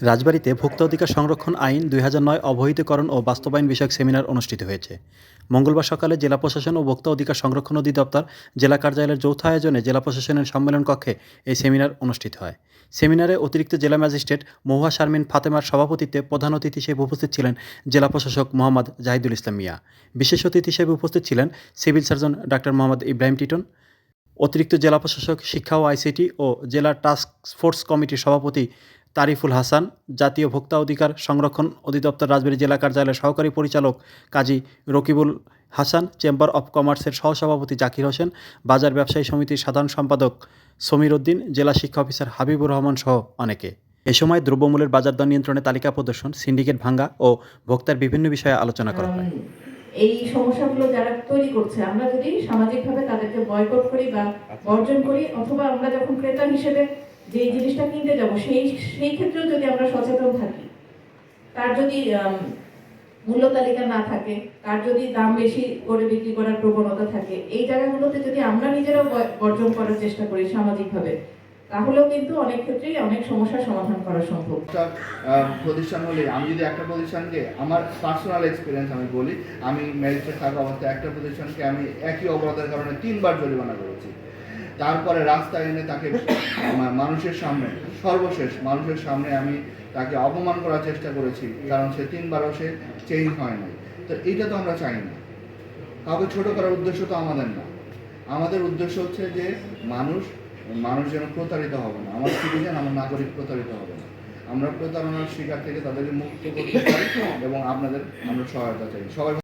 রাজবাড়ীতে ভোক্তা অধিকার সংরক্ষণ আইন দুই হাজার নয় অবহিতকরণ ও বাস্তবায়ন বিষয়ক সেমিনার অনুষ্ঠিত হয়েছে। মঙ্গলবার সকালে জেলা প্রশাসন ও ভোক্তা অধিকার সংরক্ষণ অধিদপ্তর জেলা কার্যালয়ের যৌথ আয়োজনে জেলা প্রশাসনের সম্মেলন কক্ষে এই সেমিনার অনুষ্ঠিত হয়। সেমিনারে অতিরিক্ত জেলা ম্যাজিস্ট্রেট মহুয়া শারমিন ফাতেমার সভাপতিত্বে প্রধান অতিথি হিসেবে উপস্থিত ছিলেন জেলা প্রশাসক মোহাম্মদ জাহিদুল ইসলাম মিয়া। বিশেষ অতিথি হিসেবে উপস্থিত ছিলেন civil surgeon doctor Mohammad Ibrahim Titon. অতিরিক্ত জেলা প্রশাসক শিক্ষা ও আইসিটি ও জেলা টাস্ক ফোর্স কমিটির সভাপতি তারিফুল হাসান, জাতীয় ভোক্তা অধিকার সংরক্ষণ অধিদপ্তর রাজবাড়ী জেলা কার্যালয়ের সহকারী পরিচালক কাজী রকিবুল হাসান, চেম্বার অব কমার্সের সহসভাপতি জাকির হোসেন, বাজার ব্যবসায়ী সমিতির সাধারণ সম্পাদক সমীর উদ্দিন, জেলা শিক্ষা অফিসার হাবিবুর রহমান সহ অনেকে। এ সময় দ্রব্যমূল্যের বাজার দর নিয়ন্ত্রণে তালিকা প্রদর্শন, সিন্ডিকেট ভাঙ্গা ও ভোক্তার বিভিন্ন বিষয়ে আলোচনা করা হয়। এই সমস্যাগুলো যারা তৈরি করছে, আমরা যদি সামাজিকভাবে তাদেরকে বয়কট করি বা বর্জন করি, অথবা আমরা যখন ক্রেতা হিসেবে যে জিনিসটা কিনতে যাব, সেই সেই ক্ষেত্রেও যদি আমরা সচেতন থাকি, তার যদি মূল্য তালিকা না থাকে, তার যদি দাম বেশি করে বিক্রি করার প্রবণতা থাকে, এই জায়গাগুলোতে যদি আমরা নিজেরাও বর্জন করার চেষ্টা করি সামাজিকভাবে, তাহলেও কিন্তু অনেক ক্ষেত্রেই অনেক সমস্যার সমাধান করা সম্ভব। প্রতিষ্ঠান হলে, আমি যদি একটা প্রতিষ্ঠানকে, আমার পার্সোনাল এক্সপিরিয়েন্স আমি বলি, আমি ম্যাজিস্ট্রেট থাকা অবস্থায় একটা প্রতিষ্ঠানকে আমি একই অপরাধের কারণে তিনবার জরিমানা করেছি। তারপরে রাস্তায় এনে তাকে মা- মানুষের সামনে, সর্বশেষ মানুষের সামনে আমি তাকে অপমান করার চেষ্টা করেছি, কারণ সে তিনবারও সে চেঞ্জ হয় নাই তো এইটা তো আমরা চাই না। কাউকে ছোট করার উদ্দেশ্য তো আমাদের না। আমাদের উদ্দেশ্য হচ্ছে যে মানুষ মানুষ যেন প্রতারিত হবে না। আমার সিটিজেন, আমার নাগরিক প্রতারিত হবে না। আমরা প্রতারণার শিকার থেকে তাদেরকে মুক্ত করতে চাই এবং আপনাদের, আমরা সহায়তা চাই। সবাই